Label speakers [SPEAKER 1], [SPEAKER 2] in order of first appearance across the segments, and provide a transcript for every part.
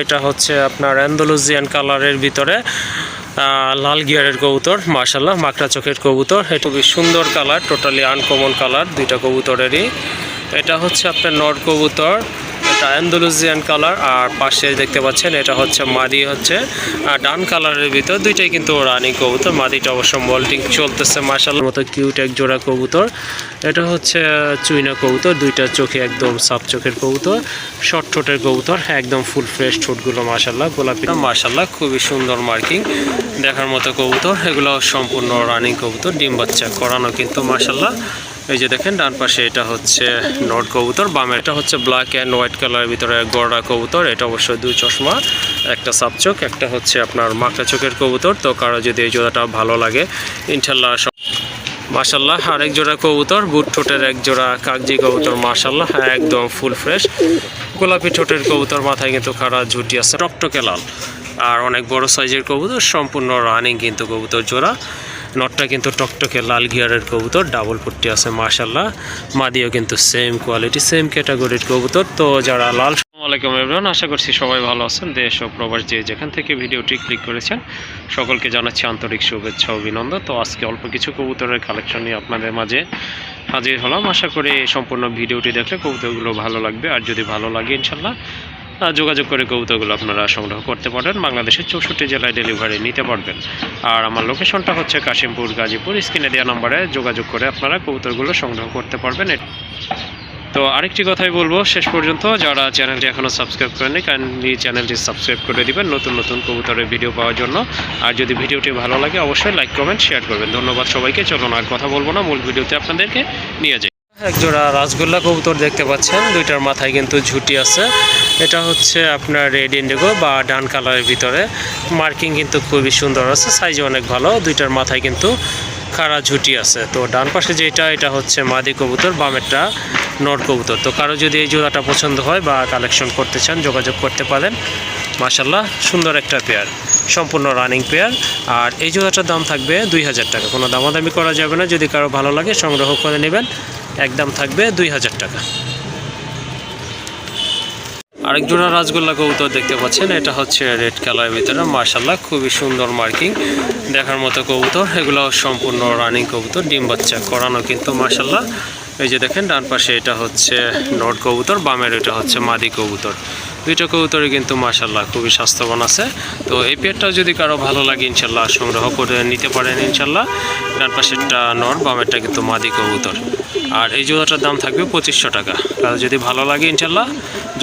[SPEAKER 1] এটা হচ্ছে আপনার অ্যান্ডালুজিয়ান কালারের ভিতরে লাল গিয়ারের কবুতর মার্শাল্লাহ মাকড়া চোখের কবুতর। এটা খুবই সুন্দর কালার, টোটালি আনকমন কালার, দুইটা কবুতরেরই। এটা হচ্ছে আপনার নর কবুতর। এটা অ্যান্ডালুজিয়ান কালার, আর পাশে দেখতে পাচ্ছেন এটা হচ্ছে মাদি হচ্ছে ডান কালারের ভিতর, দুইটাই কিন্তু রানিং কবুতর, মাদিটা অবশ্য মল্টিং চলতেছে মার্শাল্লাহ মতো কিউট এক জোড়া কবুতর, এটা হচ্ছে চুইনা কবুতর, দুইটা চোখে একদম সাপ চোখের কবুতর শর্ট ঠোঁটের কবুতর একদম ফুল ফ্রেশ ঠোঁটগুলো মাশাল্লাহ গোলাপি। মাশাল্লাহ খুবই সুন্দর মার্কিং দেখার মতো কবুতর, এগুলো সম্পূর্ণ রানিং কবুতর, ডিম বাচ্চা করানো কিন্তু মাশাল্লাহ এই যে দেখেন, ডান পাশে এটা হচ্ছে নট কবুতর, বামে এটা হচ্ছে ব্ল্যাক অ্যান্ড হোয়াইট কালারের ভিতরে গড়া কবুতর, এটা অবশ্যই দুই চশমা, একটা সাপচোক একটা হচ্ছে আপনার মাকা চোখের কবুতর। তো কারও যদি এই জোড়াটা ভালো লাগে ইনশাল্লাহ সব মাশাল্লাহ আরেক জোড়া কবুতর, বুট ঠোঁটের এক জোড়া কাগজি কবুতর মাশাল্লাহ একদম ফুল ফ্রেশ গোলাপি ঠোঁটের কবুতর, মাথায় কিন্তু খাড়া ঝুটি আছে টকটকে লাল আর অনেক বড় সাইজের কবুতর, সম্পূর্ণ রানিং কিন্তু কবুতর জোড়া। নটটা কিন্তু টকটকে লাল গিয়ারের কবুতর ডাবল পট্টি আছে মাশাল্লাহ মাদিও কিন্তু সেম কোয়ালিটি সেম ক্যাটাগরির কবুতর। তো যারা লাল আসসালামাইকুম এভরিওয়ান আশা করছি সবাই ভালো আছেন। দেশ ও প্রবাস যে যেখান থেকে ভিডিওটি ক্লিক করেছেন, সকলকে জানাচ্ছি আন্তরিক শুভেচ্ছা, অভিনন্দন। তো আজকে অল্প কিছু কবুতরের কালেকশন নিয়ে আপনাদের মাঝে হাজির হলাম। আশা করি সম্পূর্ণ ভিডিওটি দেখলে কবুতরগুলো ভালো লাগবে। আর যদি ভালো লাগে ইনশাল্লাহ যোগাযোগ করে কবুতরগুলো আপনারা সংগ্রহ করতে পারেন। বাংলাদেশের চৌষট্টি জেলায় ডেলিভারি নিতে পারবেন। আর আমার লোকেশনটা হচ্ছে কাশিমপুর, গাজীপুর। স্ক্রিনে দেওয়া নম্বরে যোগাযোগ করে আপনারা কবুতরগুলো সংগ্রহ করতে পারবেন। তো আরেকটি কথাই বলব, শেষ পর্যন্ত যারা চ্যানেলটি এখনও সাবস্ক্রাইব করেনি কাইন্ডলি চ্যানেলটি সাবস্ক্রাইব করে দিবেন নতুন নতুন কবুতরের ভিডিও পাওয়ার জন্য। আর যদি ভিডিওটি ভালো লাগে, অবশ্যই লাইক কমেন্ট শেয়ার করবেন। ধন্যবাদ সবাইকে। চলুন আর কথা বলব না, মূল ভিডিওতে আপনাদেরকে নিয়ে যাই। একজোড়া রাজগোল্লা কবুতর দেখতে পাচ্ছেন, দুইটার মাথায় কিন্তু ঝুটি আছে। এটা হচ্ছে আপনার রেড ইন্ডিগো বা ডান কালারের ভিতরে। মার্কিং কিন্তু খুবই সুন্দর আছে সাইজ অনেক ভালো, দুইটার মাথায় কিন্তু খাড়া ঝুটি আছে। তো ডান পাশে যেটা, এটা হচ্ছে মাদি কবুতর, বামেরটা নর কবুতর। তো কারও যদি এই জোড়াটা পছন্দ হয় বা কালেকশন করতে চান, যোগাযোগ করতে পারেন। মাসাল্লাহ সুন্দর একটা পেয়ার সম্পূর্ণ রানিং পেয়ার আর এই জোড়াটার দাম থাকবে দুই হাজার টাকা। কোনো দামাদামি করা যাবে না। যদি কারও ভালো লাগে, সংগ্রহ করে নেবেন। একদম থাকবে দুই হাজার টাকা। আরেক জোড়া রাজগোল্লা কবুতর দেখতে পাচ্ছেন, এটা হচ্ছে রেড কালারের ভিতরে মার্শাল্লাহ খুবই সুন্দর মার্কিং, দেখার মতো কবুতর, এগুলো সম্পূর্ণ রানিং কবুতর, ডিম বাচ্চা করানো কিন্তু মার্শাল্লাহ এই যে দেখেন, ডান পাশে এটা হচ্ছে নট কবুতর, বামের এটা হচ্ছে মাদি কবুতর। দুইটা কবুতরই কিন্তু মাসাল্লাহ খুবই স্বাস্থ্যবান আছে। তো এই পেয়ারটাও যদি কারও ভালো লাগে ইনশাল্লাহ সংগ্রহ করে নিতে পারেন ইনশাল্লাহ ডান পাশেরটা নর, বামেরটা কিন্তু মাদি কবুতর। আর এই জোড়াটার দাম থাকবে পঁচিশশো টাকা। কারও যদি ভালো লাগে ইনশাল্লাহ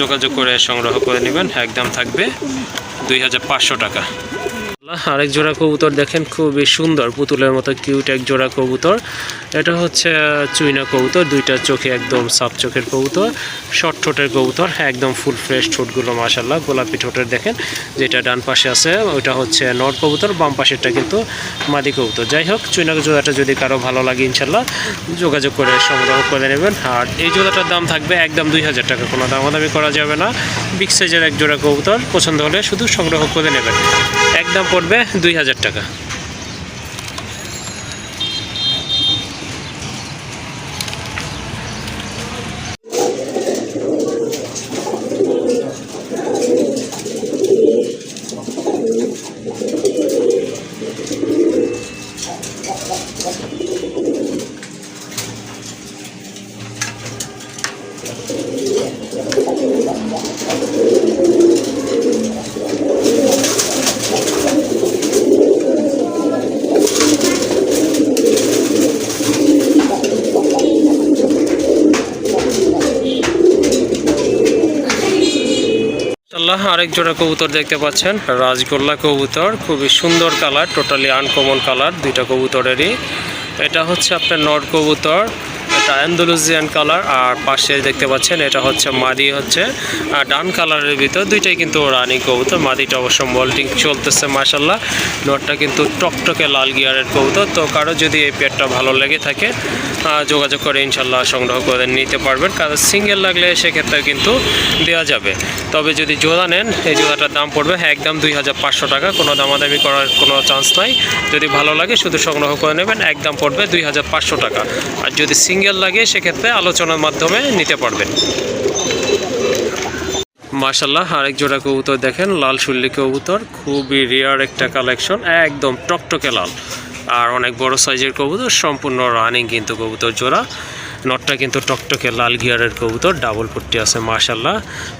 [SPEAKER 1] যোগাযোগ করে সংগ্রহ করে নেবেন, একদম থাকবে দুই হাজার পাঁচশো টাকা। আরেক জোড়া কবুতর দেখেন, খুবই সুন্দর, পুতুলের মতো কিউট এক জোড়া কবুতর। এটা হচ্ছে চুইনা কবুতর, দুইটা চোখে একদম সাপ চোখের কবুতর শর্ট ঠোঁটের কবুতর একদম ফুল ফ্রেশ ঠোঁটগুলো মাসাল্লাহ গোলাপি ঠোঁটের দেখেন, যেটা ডান পাশে আছে, ওইটা হচ্ছে নর কবুতর, বাম পাশেরটা কিন্তু মাদি কবুতর। যাই হোক, চুইনা জোড়াটা যদি কারও ভালো লাগে ইনশাল্লাহ যোগাযোগ করে সংগ্রহ করে নেবেন। আর এই জোড়াটার দাম থাকবে একদম দুই হাজার টাকা, কোনো দামাদামি করা যাবে না। বিগ সাইজের এক জোড়া কবুতর, পছন্দ হলে শুধু সংগ্রহ করে নেবেন। একদম পড়বে দুই হাজার টাকা আল্লাহ আরেক জোড়া কবুতর দেখতে পাচ্ছেন, রাজগোল্লা কবুতর, খুবই সুন্দর কালার টোটালি আনকমন কালার, দুইটা কবুতরেরই। এটা হচ্ছে আপনার নর কবুতর এটা অ্যান্ডালুজিয়ান কালার আর পাশে দেখতে পাচ্ছেন এটা হচ্ছে মাদি হচ্ছে ডান কালারের ভিতর দুইটাই কিন্তু রানি কবুতর। মাদিটা অবশ্য মল্টিং চলতেছে মাসাল্লাহ নটটা কিন্তু টকটকে লাল গিয়ারের কবুতর। তো কারও যদি এই পেয়ারটা ভালো লেগে থাকে যোগাযোগ করে ইনশাল্লাহ সংগ্রহ করে নিতে পারবেন। কারণ সিঙ্গেল লাগলে সেক্ষেত্রে কিন্তু দেওয়া যাবে। তবে যদি জোড়া নেন, এই জোড়াটার দাম পড়বে হ্যাঁ একদম দুই হাজার পাঁচশো টাকা। কোনো দামাদামি করার কোনো চান্স নাই। যদি ভালো লাগে, শুধু সংগ্রহ করে নেবেন, একদম পড়বে দুই হাজার পাঁচশো টাকা। আর যদি সিঙ্গেল লাগে সেক্ষেত্রে আলোচনার মাধ্যমে নিতে পারবেন। মার্শাল্লাহ আরেক জোড়া কবুতর দেখেন, লাল শুল্লি কবুতর, খুবই রেয়ার একটা কালেকশন একদম টকটকে লাল। আর অনেক বড় সাইজের কবুতর, সম্পূর্ণ রানিং কিন্তু কবুতর জোড়া। নটটা কিন্তু টকটকে লাল গিয়ারের কবুতর ডাবল পট্টি আছে মাশাল্লাহ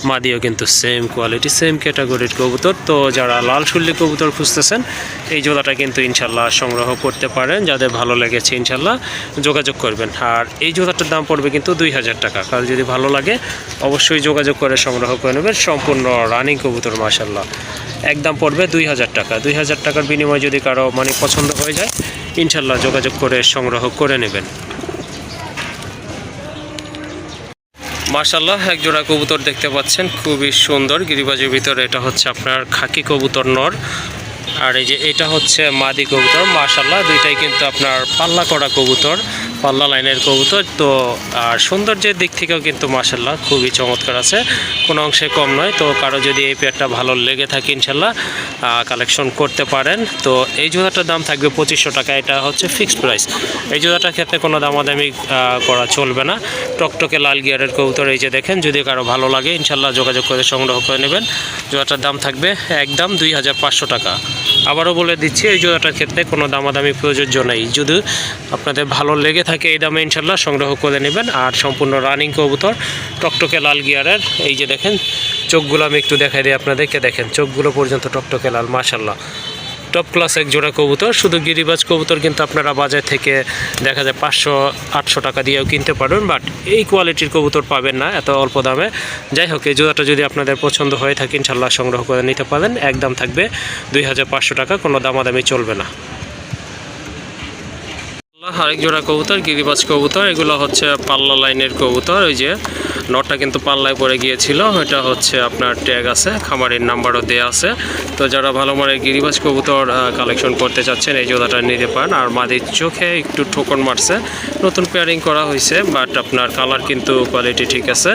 [SPEAKER 1] মাদিও কিন্তু সেম কোয়ালিটি সেম ক্যাটাগরির কবুতর। তো যারা লাল শুল্লি কবুতর খুঁজতেছেন, এই জোড়াটা কিন্তু ইনশাল্লাহ সংগ্রহ করতে পারেন, যাদের ভালো লেগেছে ইনশাল্লাহ যোগাযোগ করবেন। আর এই জোড়াটার দাম পড়বে কিন্তু দুই হাজার টাকা। কারণ যদি ভালো লাগে, অবশ্যই যোগাযোগ করে সংগ্রহ করে নেবেন। সম্পূর্ণ রানিং কবুতর মাশাল্লাহ একদম পড়বে দুই হাজার টাকা। দুই হাজার টাকার বিনিময়ে যদি কারও মানে পছন্দ হয়ে যায় ইনশাল্লাহ যোগাযোগ করে সংগ্রহ করে নেবেন। মাশাল্লাহ এক জোড়া কবুতর দেখতে পাচ্ছেন, খুবই সুন্দর। গিরিবাজের ভিতরে এটা হচ্ছে আপনার খাকি কবুতর নর। আর এই যে এটা হচ্ছে মাদি কবুতর মার্শাল্লাহ দুইটাই কিন্তু আপনার পাল্লা করা কবুতর। পাল্লা লাইনের কবুতর। তো, আর সৌন্দর্যের দিক থেকেও কিন্তু মাশাল্লাহ খুবই চমৎকার আছে। কোনো অংশে কম নয়। তো কারও যদি এই পেয়ারটা ভালো লেগে থাকে ইনশাল্লাহ কালেকশন করতে পারেন। তো এই জোড়াটার দাম থাকবে পঁচিশশো টাকা। এটা হচ্ছে ফিক্সড প্রাইস এই জোড়াটার ক্ষেত্রে কোনো দামাদামি করা চলবে না। টকটকে লাল গিয়ারের কবুতর এই যে দেখেন, যদি কারও ভালো লাগে ইনশাল্লাহ যোগাযোগ করে সংগ্রহ করে নেবেন। জোড়াটার দাম থাকবে একদম দুই হাজার পাঁচশো টাকা। আবারও বলে দিচ্ছি, এই জোড়াটার ক্ষেত্রে কোনো দামাদামি প্রযোজ্য নেই। যদি আপনাদের ভালো লেগে থাকে এই দামে ইনশাল্লাহ সংগ্রহ করে নেবেন। আর সম্পূর্ণ রানিং কবুতর, টকটকে লাল গিয়ারের, এই যে দেখেন, চোখগুলো আমি একটু দেখাই দিই আপনাদেরকে। দেখেন, চোখগুলো পর্যন্ত টকটকে লাল মাশাল্লাহ টপ ক্লাস এক জোড়া কবুতর। শুধু গিরিবাজ কবুতর কিন্তু আপনারা বাজার থেকে দেখা যায় পাঁচশো, আটশো টাকা দিয়েও কিনতে পারবেন, বাট এই কোয়ালিটির কবুতর পাবেন না, এত অল্প দামে। যাই হোক, এই জোড়াটা যদি আপনাদের পছন্দ হয়ে থাকে, ইনশাল্লাহ সংগ্রহ করে নিতে পারেন। একদম থাকবে দুই হাজার পাঁচশো টাকা, কোনো দামাদামি চলবে না। আরেক জোড়া কবুতর, গিরিবাজ কবুতর, এগুলো হচ্ছে পাল্লা লাইনের কবুতর, ওই যে নটটা কিন্তু পাল্লায় পড়ে গিয়েছিল, এটা হচ্ছে আপনার ট্যাগ আছে, খামারের নাম্বারও দেওয়া আছে। তো যারা ভালো মানের গিরিবাজ কবুতর কালেকশন করতে চাচ্ছেন, এই জোড়াটা নিতে পারেন। আর মাদির চোখে একটু ঠোকন মারছে, নতুন পেয়ারিং করা হয়েছে বাট আপনার কালার কিন্তু কোয়ালিটি ঠিক আছে।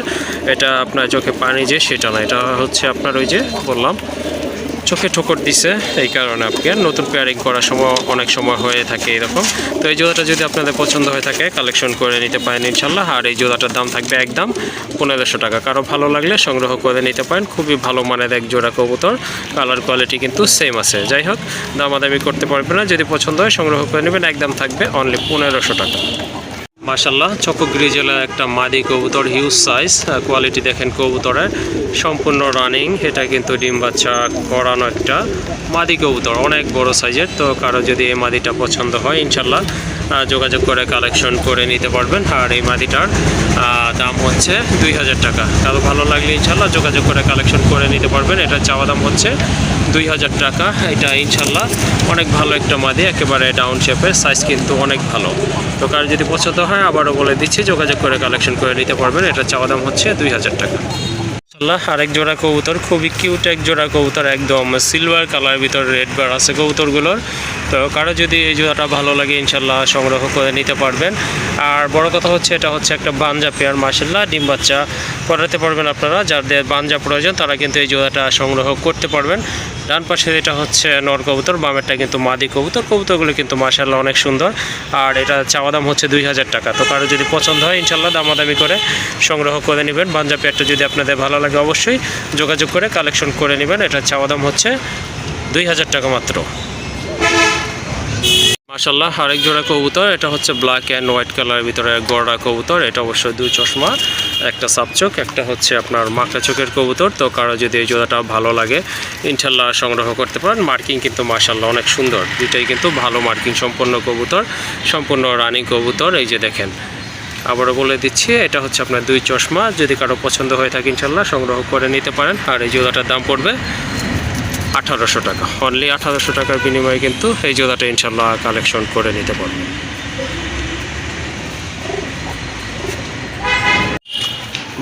[SPEAKER 1] এটা আপনার চোখে পানি যে, সেটা না, এটা হচ্ছে আপনার ওই যে, বললাম চোখে ঠোকর দিছে, এই কারণে আপনাকে। নতুন পেয়ারিং করার সময়, অনেক সময় হয়ে থাকে এরকম। তো এই জোড়াটা যদি আপনাদের পছন্দ হয়ে থাকে কালেকশন করে নিতে পারেন ইনশাল্লাহ। আর এই জোড়াটার দাম থাকবে একদম পনেরোশো টাকা। কারও ভালো লাগলে সংগ্রহ করে নিতে পারেন। খুবই ভালো মানের এক জোড়া কবুতর। কালার কোয়ালিটি কিন্তু সেম আছে। যাই হোক, দামাদামি করতে পারবে না। যদি পছন্দ হয়, সংগ্রহ করে নেবেন। একদম থাকবে অনলি পনেরোশো টাকা। মাশাল্লাহ চকগ্রি জেলার একটা মাদি কবুতর হিউজ সাইজ কোয়ালিটি দেখেন কবুতরের। সম্পূর্ণ রানিং এটা কিন্তু ডিম বাচ্চা করানো একটা মাদি কবুতর, অনেক বড় সাইজের তো কারও যদি এই মাদিটা পছন্দ হয় ইনশাল্লাহ যোগাযোগ করে কালেকশন করে নিতে পারবেন। আর এই মাদিটার দাম হচ্ছে দুই হাজার টাকা। কারও ভালো লাগলে ইনশাল্লাহ যোগাযোগ করে কালেকশন করে নিতে পারবেন। এটার চাওয়া দাম হচ্ছে দুই হাজার টাকা। এটা ইনশাল্লাহ অনেক ভালো একটা মাদি, একেবারে ডাউন শেপের সাইজ কিন্তু অনেক ভালো। তো কার যদি পছন্দ হয়, আবারও বলে দিচ্ছি, যোগাযোগ করে কালেকশন করে নিতে পারবেন। এটা চাওয়া দাম হচ্ছে দুই হাজার টাকা। আল্লাহ আরেক জোড়া কবুতর, খুবই কিউট এক জোড়া কবুতর, একদম সিলভার কালার ভিতর রেড বার আছে কবুতরগুলোর। তো কারও যদি এই জোড়াটা ভালো লাগে ইনশাল্লাহ সংগ্রহ করে নিতে পারবেন। আর বড় কথা হচ্ছে, এটা হচ্ছে একটা বাঞ্জা পেয়ার মাসাল্লাহ ডিম বাচ্চা। করাতে পারবেন আপনারা, যাদের বাঞ্জা প্রয়োজন, তারা কিন্তু এই জোড়াটা সংগ্রহ করতে পারবেন। ডান পাশে এটা হচ্ছে নর কবুতর, বামেরটা কিন্তু মাদি কবুতর। কবুতরগুলো কিন্তু মাসাল্লাহ অনেক সুন্দর। আর এটা চাওয়া দাম হচ্ছে দুই হাজার টাকা। তো কারও যদি পছন্দ হয় ইনশাল্লাহ দামাদামি করে সংগ্রহ করে নেবেন। বাঞ্জা পেয়ারটা যদি আপনাদের ভালো লাগে, অবশ্যই যোগাযোগ করে কালেকশন করে নেবেন। এটা চাওয়া দাম হচ্ছে দুই হাজার টাকা মাত্র। মাশাল্লাহ আরেক জোড়া কবুতর, এটা হচ্ছে ব্ল্যাক অ্যান্ড হোয়াইট কালারের ভিতরে গড়া কবুতর, এটা অবশ্যই দুই চশমা, একটা সাপচোক একটা হচ্ছে আপনার মাকা চোখের কবুতর, তো কারও যদি এই জোড়াটা ভালো লাগে ইনশাল্লাহ সংগ্রহ করতে পারেন মার্কিং কিন্তু মাশাল্লাহ অনেক সুন্দর, দুইটাই কিন্তু ভালো মার্কিং সম্পন্ন কবুতর, সম্পূর্ণ রানিং কবুতর, এই যে দেখেন। আবারও বলে দিচ্ছি, এটা হচ্ছে আপনার দুই চশমা, যদি কারও পছন্দ হয়ে থাকে ইনশাল্লাহ সংগ্রহ করে নিতে পারেন, আর এই জোড়াটার দাম পড়বে আঠারোশো টাকা। অনলি আঠারোশো টাকার বিনিময়ে কিন্তু এই জোড়াটা ইনশাল্লাহ কালেকশন করে নিতে পারবেন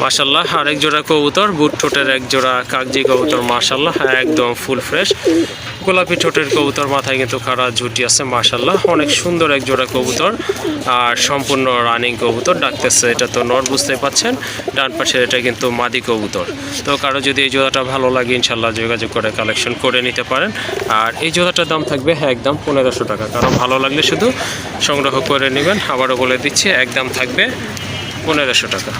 [SPEAKER 1] মাশাল্লাহ আরেক জোড়া কবুতর, বুট ঠোঁটের এক জোড়া কাগজি কবুতর মাশাল্লাহ একদম ফুল ফ্রেশ গোলাপি ঠোঁটের কবুতর, মাথায় কিন্তু খাড়া ঝুটি আছে মাশাল্লাহ অনেক সুন্দর এক জোড়া কবুতর। আর সম্পূর্ণ রানিং কবুতর ডাকতেছে, এটা তো নর বুঝতে পাচ্ছেন, ডান পাশে এটা কিন্তু মাদি কবুতর। তো কারও যদি এই জোড়াটা ভালো লাগে ইনশাল্লাহ যোগাযোগ করে কালেকশন করে নিতে পারেন। আর এই জোড়াটার দাম থাকবে একদম পনেরোশো টাকা, কারও ভালো লাগলে শুধু সংগ্রহ করে নেবেন। আবারও বলে দিচ্ছি, একদম থাকবে পনেরোশো টাকা।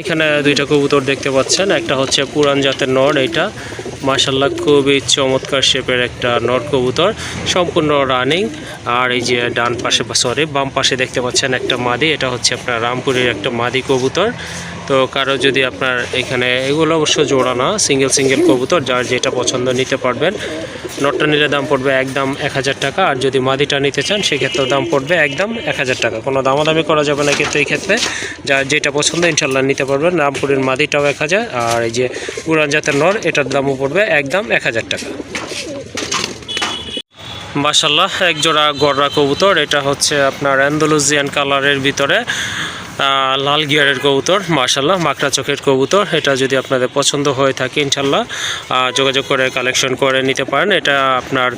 [SPEAKER 1] এখানে দুইটা কবুতর দেখতে পাচ্ছেন। একটা হচ্ছে পুরান জাতের নর এটা মার্শাল্লাহ খুবই চমৎকার শেপের একটা নর কবুতর। সম্পূর্ণ রানিং। আর এই যে ডান পাশে, সরি, বাম পাশে দেখতে পাচ্ছেন একটা মাদি, এটা হচ্ছে আপনার রামপুরের একটা মাদি কবুতর। তো কারও যদি আপনার এখানে, এগুলো অবশ্য জোড়া না সিঙ্গেল সিঙ্গেল কবুতর, যার যেটা পছন্দ নিতে পারবেন। নটটা নিলে দাম পড়বে একদম এক হাজার টাকা, আর যদি মাদিটা নিতে চান, সেক্ষেত্রেও দাম পড়বে একদম এক হাজার টাকা। কোনো দামাদামি করা যাবে না কিন্তু এই ক্ষেত্রে। যার যেটা পছন্দ, ইনশাল্লাহ নিতে পারবেন। রামপুরের মাদিটাও এক হাজার, আর এই যে পুরান জাতের নর, এটার দামও পড়বে একদম এক হাজার টাকা। মাশাল্লাহ, এক জোড়া গররা কবুতর। এটা হচ্ছে আপনার অ্যান্ডালুজিয়ান কালারের ভিতরে। লাল গিয়ারের কবুতর মাশাল্লাহ মাকড়া চোখের কবুতর। এটা যদি আপনাদের পছন্দ হয়ে থাকে ইনশাল্লাহ যোগাযোগ করে কালেকশন করে নিতে পারেন। এটা আপনার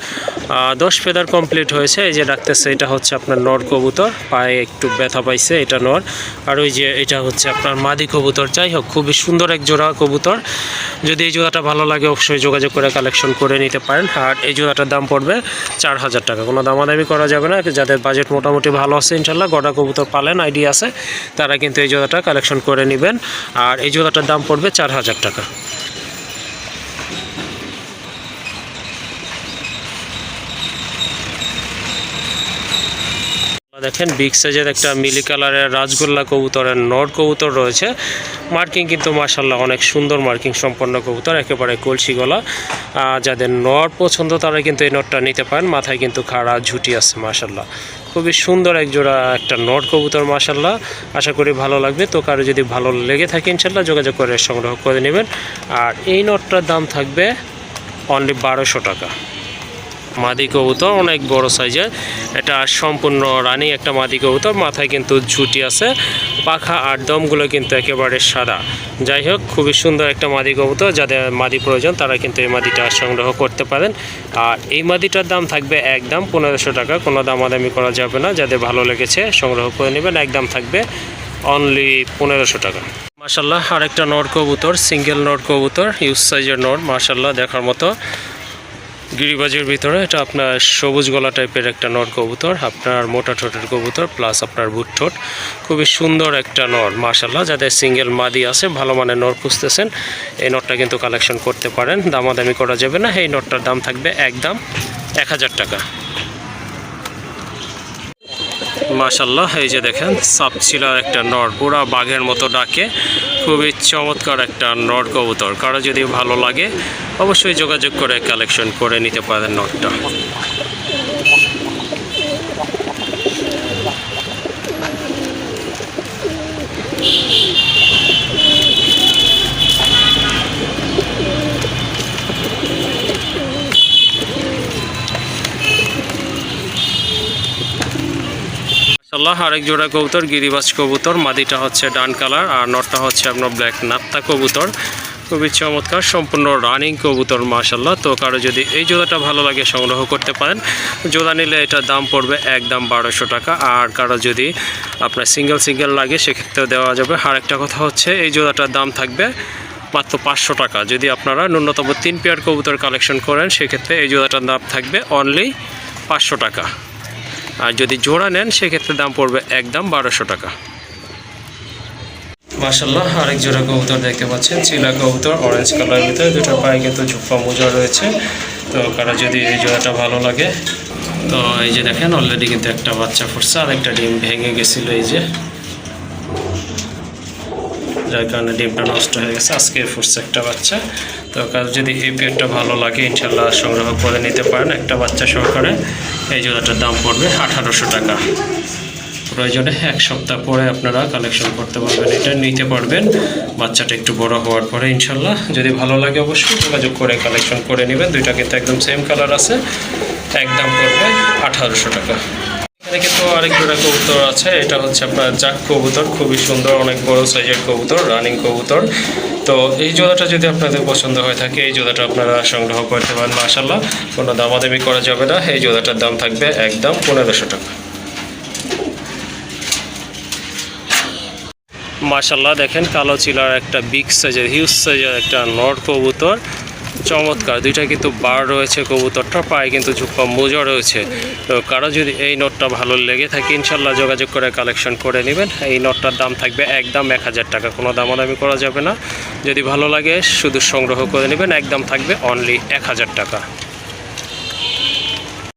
[SPEAKER 1] দশ ফেদার কমপ্লিট হয়েছে। এই যে রাখতেছে এটা হচ্ছে আপনার নর কবুতর। পায়ে একটু ব্যথা পাইছে, এটা নর। আর ওই যে, এটা হচ্ছে আপনার মাদি কবুতর। যাই হোক, খুবই সুন্দর এক জোড়া কবুতর। যদি এই জোড়াটা ভালো লাগে, অবশ্যই যোগাযোগ করে কালেকশন করে নিতে পারেন। আর এই জোড়াটার দাম পড়বে চার হাজার টাকা। কোনো দামাদামি করা যাবে না। যাদের বাজেট মোটামুটি ভালো আছে ইনশাল্লাহ গোটা কবুতর পালেন, আইডিয়া আছে। তারা কিন্তু এই জোড়াটা কালেকশন করে নেবেন। আর এই জোড়াটার দাম পড়বে চার হাজার টাকা। দেখেন বিগ সাইজের একটা মিলি কালারের রাজগোল্লা কবুতরের নর কবুতর রয়েছে। মার্কিং কিন্তু মাসাল্লাহ অনেক সুন্দর মার্কিং সম্পন্ন কবুতর, একেবারে কলসি গলা। যাদের নর পছন্দ, তারা কিন্তু এই নটটা নিতে পারেন। মাথায় কিন্তু খাড়া ঝুটি আছে মাসাল্লাহ খুবই সুন্দর এক জোড়া একটা নট কবুতর মাসাল্লাহ আশা করি ভালো লাগবে। তো কারও যদি ভালো লেগে থাকে ইনশাল্লাহ যোগাযোগ করে সংগ্রহ করে নেবেন। আর এই নটটার দাম থাকবে অনলি বারোশো টাকা। মাদি কবুতর, অনেক বড় সাইজের এটা সম্পূর্ণ রানি একটা মাদি কবুতর, মাথায় কিন্তু ঝুটি আছে। পাখা আর দমগুলো কিন্তু একেবারে সাদা। যাই হোক, খুবই সুন্দর একটা মাদি কবুতর, যাদের মাদি প্রয়োজন, তারা কিন্তু এই মাদিটা সংগ্রহ করতে পারেন। আর এই মাদিটার দাম থাকবে একদম পনেরোশো টাকা, কোনো দামাদামি করা যাবে না। যাদের ভালো লেগেছে, সংগ্রহ করে নেবেন। একদম থাকবে অনলি পনেরোশো টাকা। মাসাল্লাহ আরেকটা নট কবুতর সিঙ্গেল নর কবুতর ইউজ সাইজের নর মার্শাল্লাহ দেখার মতো। গিরিবাজের ভিতরে, এটা আপনার সবুজ গলা টাইপের একটা নর কবুতর, আপনার মোটা ঠোঁটের কবুতর প্লাস আপনার বুট ঠোঁট। খুবই সুন্দর একটা নর মাশাল্লাহ যাদের সিঙ্গেল মাদি আছে, ভালো মানের নর খুঁজতেছেন, এই নটটা কিন্তু কালেকশন করতে পারেন, দামাদামি করা যাবে না, এই নটটার দাম থাকবে একদম এক হাজার টাকা। মাশাল্লাহ এই যে দেখেন সাপচিলার একটা নর, পুরা বাঘের মতো ডাকে, খুবই চমৎকার একটা নর কবুতর। কারও যদি ভালো লাগে, অবশ্যই যোগাযোগ করে কালেকশন করে নিতে পারেন নটটা মাশাল্লাহ আরেক জোড়া কবুতর, গিরিবাজ কবুতর, মাদিটা হচ্ছে ডান কালার আর নটটা হচ্ছে আপনার ব্ল্যাক নাত্তা কবুতর। খুবই চমৎকার, সম্পূর্ণ রানিং কবুতর মাশাল্লাহ তো কারও যদি এই জোড়াটা ভালো লাগে সংগ্রহ করতে পারেন। জোড়া নিলে এটার দাম পড়বে একদম বারোশো টাকা। আর কারও যদি আপনার সিঙ্গেল সিঙ্গেল লাগে, সেক্ষেত্রেও দেওয়া যাবে। আর একটা কথা হচ্ছে, এই জোড়াটার দাম থাকবে মাত্র পাঁচশো টাকা। যদি আপনারা ন্যূনতম তিন পেয়ার কবুতর কালেকশন করেন, সেক্ষেত্রে এই জোড়াটার দাম থাকবে অনলি পাঁচশো টাকা। যদি জোড়া নেন, সেক্ষেত্রে দাম পড়বে একদম বারোশো টাকা। মাসাল্লাহ আরেক জোড়া কবুতর দেখতে পাচ্ছেন। চিলা কবুতর অরেঞ্জ কালারের ভিতরে দুটো পায়ে কিন্তু ঝুপা মোজা রয়েছে। তো কারও যদি এই জোড়াটা ভালো লাগে, তো এই যে দেখেন অলরেডি কিন্তু একটা বাচ্চা ফুটছে আর একটা ডিম ভেঙে গেছিল এই যে। যার কারণে ডিমটা নষ্ট হয়ে গেছে। আজকে ফুটছে একটা বাচ্চা। তো কার যদি এই পেয়ারটা ভালো লাগে, ইনশাল্লাহ সংগ্রহ করে নিতে পারেন একটা বাচ্চা সহকারে। এই জোড়াটার দাম পড়বে আঠারোশো টাকা। প্রয়োজনে এক সপ্তাহ পরে আপনারা কালেকশন করতে পারবেন। এটা নিতে পারবেন। বাচ্চাটা একটু বড় হওয়ার পরে ইনশাল্লাহ। যদি ভালো লাগে অবশ্যই যোগাযোগ করে কালেকশন করে নেবেন। দুইটা কিন্তু একদম সেম কালার আছে। একদম পড়বে আঠারোশো টাকা। কিন্তু আরেক জোড়া কবুতর আছে, এটা হচ্ছে আপনার জাক কবুতর, খুবই সুন্দর, অনেক বড় সাইজের কবুতর, রানিং কবুতর। তো এই জোড়াটা যদি আপনাদের পছন্দ হয়ে থাকে, এই জোড়াটা আপনারা সংগ্রহ করতে পারেন মাশাল্লাহ কোনো দামাদামি করা যাবে না, এই জোড়াটার দাম থাকবে একদম পনেরোশো টাকা। মাশাল্লাহ দেখেন কালো চিলার একটা বিগ সাইজের হিউজ সাইজের একটা নর কবুতর। চমৎকার। দুইটা কিন্তু বার রয়েছে, কবুতরটা পায়ে কিন্তু ঝুপা মোজা রয়েছে। তো কারও যদি এই নোটটা ভালো লেগে থাকে, ইনশাল্লাহ যোগাযোগ করে কালেকশন করে নেবেন। এই নোটটার দাম থাকবে একদম এক হাজার টাকা। কোনো দামাদামি করা যাবে না। যদি ভালো লাগে, শুধু সংগ্রহ করে নেবেন। একদম থাকবে অনলি এক হাজার টাকা।